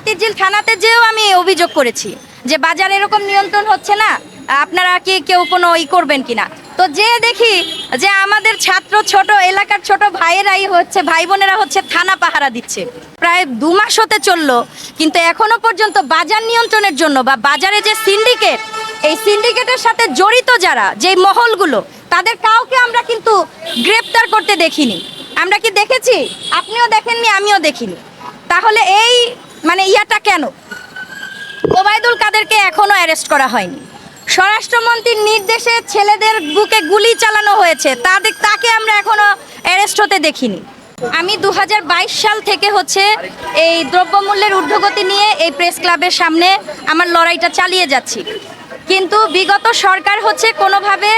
হাতিরঝিল থানাতে যেও আমি অভিযোগ করেছি যে বাজার এরকম নিয়ন্ত্রণ হচ্ছে না, আপনারা কি কেউ কোনো ই করবেন কিনা? তো যে দেখি যে আমাদের ছাত্র ছোট, এলাকার ছোট ভাইয়েরাই হচ্ছে, ভাই বোনেরা হচ্ছে থানা পাহারা দিচ্ছে। প্রায় দু মাস হতে চলল, কিন্তু এখনও পর্যন্ত বাজার নিয়ন্ত্রণের জন্য বা বাজারে যে সিন্ডিকেট, এই সিন্ডিকেটের সাথে জড়িত যারা, যেই মহলগুলো, তাদের কাউকে আমরা কিন্তু গ্রেপ্তার করতে দেখিনি। আমরা কি দেখেছি? আপনিও দেখেননি, আমিও দেখিনি। তাহলে এই মানে ইয়াটা কেন? ওবায়দুল কাদেরকে এখনও অ্যারেস্ট করা হয়নি। স্বরাষ্ট্রমন্ত্রীর নির্দেশে ছেলেদের বুকে গুলি চালানো হয়েছে তাদের তাকে আমরা এখনও অ্যারেস্ট হতে দেখিনি। আমি দু হাজার বাইশ সাল থেকে হচ্ছে এই দ্রব্যমূল্যের ঊর্ধ্বগতি নিয়ে এই প্রেস ক্লাবের সামনে আমার লড়াইটা চালিয়ে যাচ্ছি। কিন্তু বিগত সরকার হচ্ছে কোনোভাবে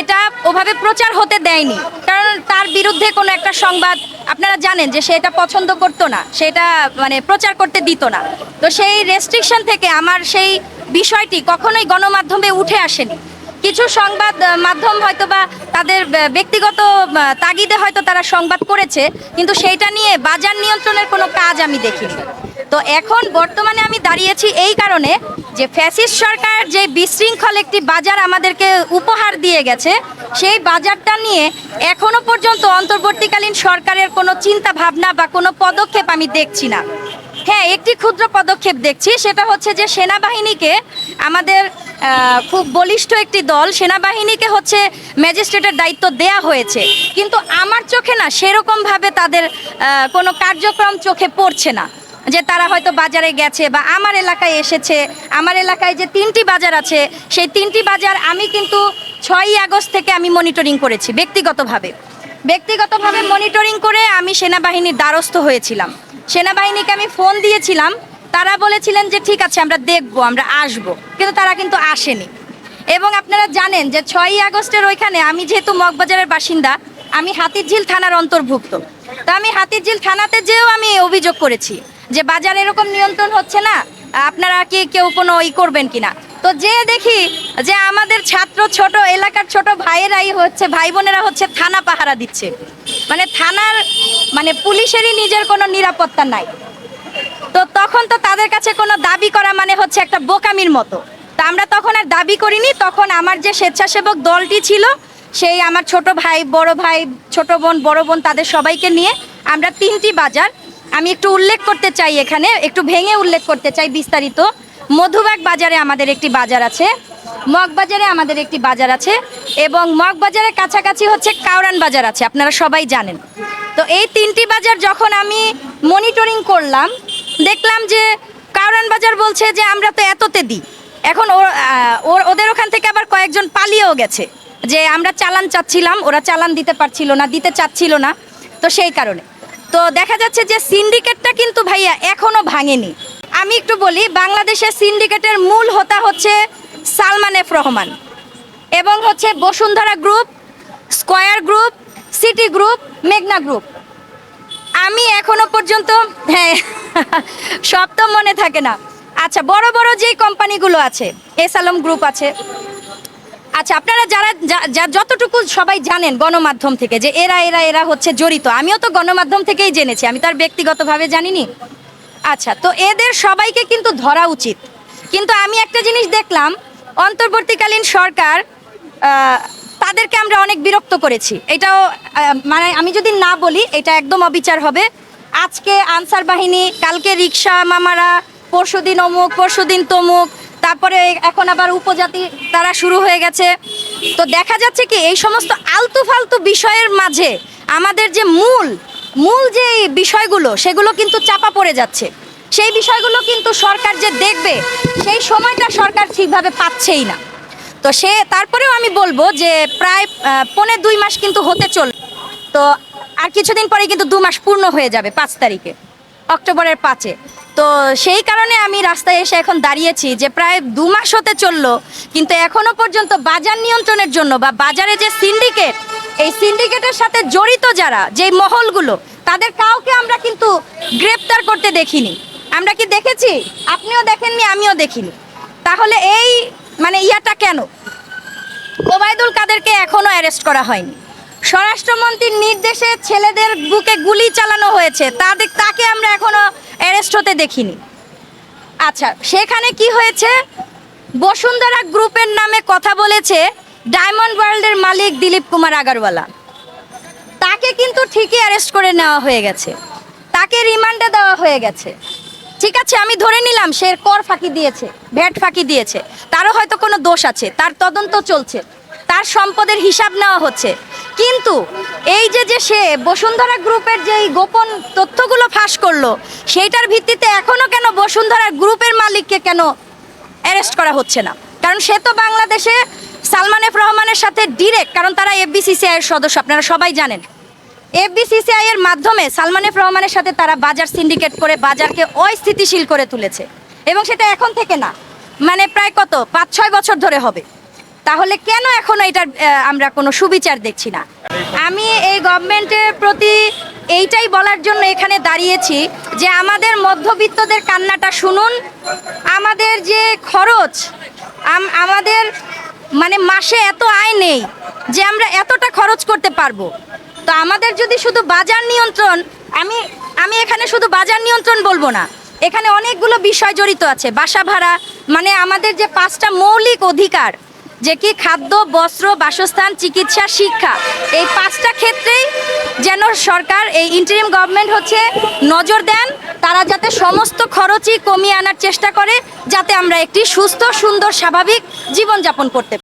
এটা ওভাবে প্রচার হতে দেয়নি। কারণ তার বিরুদ্ধে কোনো একটা সংবাদ, আপনারা জানেন যে সে এটা পছন্দ করতো না সেটা মানে প্রচার করতে দিত না। তো সেই রেস্ট্রিকশন থেকে আমার সেই বিষয়টি কখনোই গণমাধ্যমে উঠে আসেনি। কিছু সংবাদ মাধ্যম হয়তো বা তাদের ব্যক্তিগত তাগিদে হয়তো তারা সংবাদ করেছে, কিন্তু সেইটা নিয়ে বাজার নিয়ন্ত্রণের কোনো কাজ আমি দেখিনি। তো এখন বর্তমানে আমি দাঁড়িয়েছি এই কারণে যে ফ্যাসিস্ট সরকার যে বিশৃঙ্খল একটি বাজার আমাদেরকে উপহার দিয়ে গেছে, সেই বাজারটা নিয়ে এখনও পর্যন্ত অন্তর্বর্তীকালীন সরকারের কোনো চিন্তা ভাবনা বা কোনো পদক্ষেপ আমি দেখছি না। হ্যাঁ একটি ক্ষুদ্র পদক্ষেপ দেখছি, সেটা হচ্ছে যে সেনাবাহিনীকে আমাদের খুব বলিষ্ঠ একটি দল সেনাবাহিনীকে হচ্ছে ম্যাজিস্ট্রেটের দায়িত্ব দেয়া হয়েছে। কিন্তু আমার চোখে না সেরকমভাবে তাদের কোনো কার্যক্রম চোখে পড়ছে না। যে তারা হয়তো বাজারে গেছে বা আমার এলাকায় এসেছে, আমার এলাকায় যে তিনটি বাজার আছে, সেই তিনটি বাজার আমি কিন্তু ছয়ই আগস্ট থেকে আমি মনিটরিং করেছি ব্যক্তিগতভাবে। ব্যক্তিগতভাবে মনিটরিং করে আমি সেনাবাহিনীর দ্বারস্থ হয়েছিলাম। সেনাবাহিনীকে আমি ফোন দিয়েছিলাম, তারা বলেছিলেন যে ঠিক আছে, আমরা দেখব, আমরা আসব। কিন্তু তারা কিন্তু আসেনি। এবং আপনারা জানেন যে ছয়ই আগস্টের ওইখানে আমি যেহেতু মগবাজারের বাসিন্দা, আমি হাতিরঝিল থানার অন্তর্ভুক্ত। তো আমি হাতিরঝিল থানাতে যেও আমি অভিযোগ করেছি। যে বাজার এরকম নিয়ন্ত্রণ হচ্ছে না, আপনারা কি কেউ কোনো ই করবেন কিনা? তো যে দেখি যে আমাদের ছাত্র ছোট, এলাকার ছোট ভাইয়েরাই হচ্ছে, ভাই বোনেরা হচ্ছে থানা পাহারা দিচ্ছে। মানে থানার মানে পুলিশেরই নিজের কোনো নিরাপত্তা নাই। তো তখন তো তাদের কাছে কোনো দাবি করা মানে হচ্ছে একটা বোকামির মতো। তা আমরা তখন আর দাবি করিনি, তখন আমার যে স্বেচ্ছাসেবক দলটি ছিল, সেই আমার ছোট ভাই, বড় ভাই, ছোট বোন, বড় বোন তাদের সবাইকে নিয়ে আমরা তিনটি বাজার আমি একটু উল্লেখ করতে চাই এখানে, একটু ভেঙে উল্লেখ করতে চাই বিস্তারিত। মধুবাগ বাজারে আমাদের একটি বাজার আছে, মগবাজারে আমাদের একটি বাজার আছে, এবং মগবাজারের কাছাকাছি হচ্ছে কাউরান বাজার আছে, আপনারা সবাই জানেন। তো এই তিনটি বাজার যখন আমি মনিটরিং করলাম, দেখলাম যে কাউরান বাজার বলছে যে আমরা তো এততে দিই। এখন ওর- ওদের ওখান থেকে আবার কয়েকজন পালিয়েও গেছে, যে আমরা চালান চাচ্ছিলাম, ওরা চালান দিতে পারছিল না, দিতে চাচ্ছিল না, তো সেই কারণে। তো দেখা যাচ্ছে যে সিন্ডিকেটটা কিন্তু ভাইয়া এখনও ভাঙেনি। আমি একটু বলি, বাংলাদেশের সিন্ডিকেটের মূল হোতা হচ্ছে সালমান এফ রহমান এবং হচ্ছে Bashundhara group, square group, city group, মেঘনা গ্রুপ। আমি এখনও পর্যন্ত হ্যাঁ সব তো মনে থাকে না। আচ্ছা বড় বড় যেই কোম্পানিগুলো আছে, এস আলম গ্রুপ আছে আচ্ছা আপনারা যারা যতটুকু সবাই জানেন গণমাধ্যম থেকে যে এরা এরা এরা হচ্ছে জড়িত, আমিও তো গণমাধ্যম থেকেই জেনেছি, আমি তার ব্যক্তিগতভাবে জানিনি। আচ্ছা তো এদের সবাইকে কিন্তু ধরা উচিত। কিন্তু আমি একটা জিনিস দেখলাম, অন্তর্বর্তীকালীন সরকার তাদেরকে আমরা অনেক বিরক্ত করেছি। এটাও মানে আমি যদি না বলি, এটা একদম অবিচার হবে। আজকে আনসার বাহিনী, কালকে রিক্সা মামারা, পরশুদিন অমুক, পরশুদিন তমুক তারপরে এখন আবার উপজাতি তারা শুরু হয়ে গেছে। তো দেখা যাচ্ছে কি এই সমস্ত আলতু ফালতু বিষয়ের মাঝে আমাদের যে মূল মূল যে বিষয়গুলো সেগুলো কিন্তু চাপা পড়ে যাচ্ছে। সেই বিষয়গুলো কিন্তু সরকার যে দেখবে সেই সময়টা সরকার ঠিকভাবে পাচ্ছেই না। তো সে তারপরেও আমি বলব যে প্রায় আহ, পৌনে দুই মাস কিন্তু হতে চল তো আর কিছুদিন পরে কিন্তু দু মাস পূর্ণ হয়ে যাবে পাঁচ তারিখে অক্টোবরের পাঁচে। তো সেই কারণে আমি রাস্তায় এসে এখন দাঁড়িয়েছি যে প্রায় দু মাস হতে চলল, কিন্তু এখনও পর্যন্ত বাজার নিয়ন্ত্রণের জন্য বা বাজারে যে সিন্ডিকেট এই সিন্ডিকেটের সাথে জড়িত যারা, যেই মহলগুলো, তাদের কাউকে আমরা কিন্তু গ্রেপ্তার করতে দেখিনি। আমরা কি দেখেছি? আপনিও দেখেননি, আমিও দেখিনি। তাহলে এই মানে ইয়াটা কেন? ওবায়দুল কাদেরকে এখনও অ্যারেস্ট করা হয়নি। স্বরাষ্ট্রমন্ত্রীর নির্দেশে ছেলেদের বুকে গুলি চালানো হয়েছে। তাদের তাকে আমরা এখনও অ্যারেস্ট হতে দেখিনি। আচ্ছা সেখানে কি হয়েছে? বসুন্ধরা গ্রুপের নামে কথা বলেছে ডায়মন্ড ওয়ার্ল্ডের মালিক দিলীপ কুমার আগারওয়ালা। তাকে কিন্তু ঠিকই অ্যারেস্ট করে নেওয়া হয়ে গেছে। তাকে রিমান্ডে দেওয়া হয়ে গেছে। ঠিক আছে, আমি ধরে নিলাম সে কর ফাঁকি দিয়েছে, ভ্যাট ফাঁকি দিয়েছে। তারও হয়তো কোনো দোষ আছে, তার তদন্ত চলছে। তার সম্পদের হিসাব নেওয়া হচ্ছে। কিন্তু এই যে যে সে বসুন্ধরা গ্রুপের যে গোপন তথ্যগুলো ফাঁস করল, সেইটার ভিত্তিতে এখনও কেন বসুন্ধরা গ্রুপের মালিককে কেন অ্যারেস্ট করা হচ্ছে না? কারণ সে তো বাংলাদেশে সালমান এফ রহমানের সাথে ডিরেক্ট কারণ তারা এফবিসিসিআই এর সদস্য, আপনারা সবাই জানেন। এফবিসিসিআই এর মাধ্যমে সালমান এফ রহমানের সাথে তারা বাজার সিন্ডিকেট করে, বাজারকে অস্থিতিশীল করে তুলেছে। এবং সেটা এখন থেকে না। মানে প্রায় কত? পাঁচ ছয় বছর ধরে হবে। তাহলে কেন এখনও এটার আমরা কোনো সুবিচার দেখছি না? আমি এই গভর্নমেন্টের প্রতি এইটাই বলার জন্য এখানে দাঁড়িয়েছি যে আমাদের মধ্যবিত্তদের কান্নাটা শুনুন, আমাদের যে খরচ, আম- আমাদের মানে মাসে এত আয় নেই যে আমরা এতটা খরচ করতে পারব। তো আমাদের যদি শুধু বাজার নিয়ন্ত্রণ, আমি আমি এখানে শুধু বাজার নিয়ন্ত্রণ বলব না, এখানে অনেকগুলো বিষয় জড়িত আছে, বাসা ভাড়া মানে আমাদের যে পাঁচটা মৌলিক অধিকার যে কি খাদ্য, বস্ত্র, বাসস্থান, চিকিৎসা, শিক্ষা। এই পাঁচটা ক্ষেত্রেই যেন সরকার, এই ইন্টারিম গভর্নমেন্ট হচ্ছে নজর দেন, তারা যাতে সমস্ত খরচই কমিয়ে আনার চেষ্টা করে, যাতে আমরা একটি সুস্থ, সুন্দর, স্বাভাবিক জীবনযাপন করতে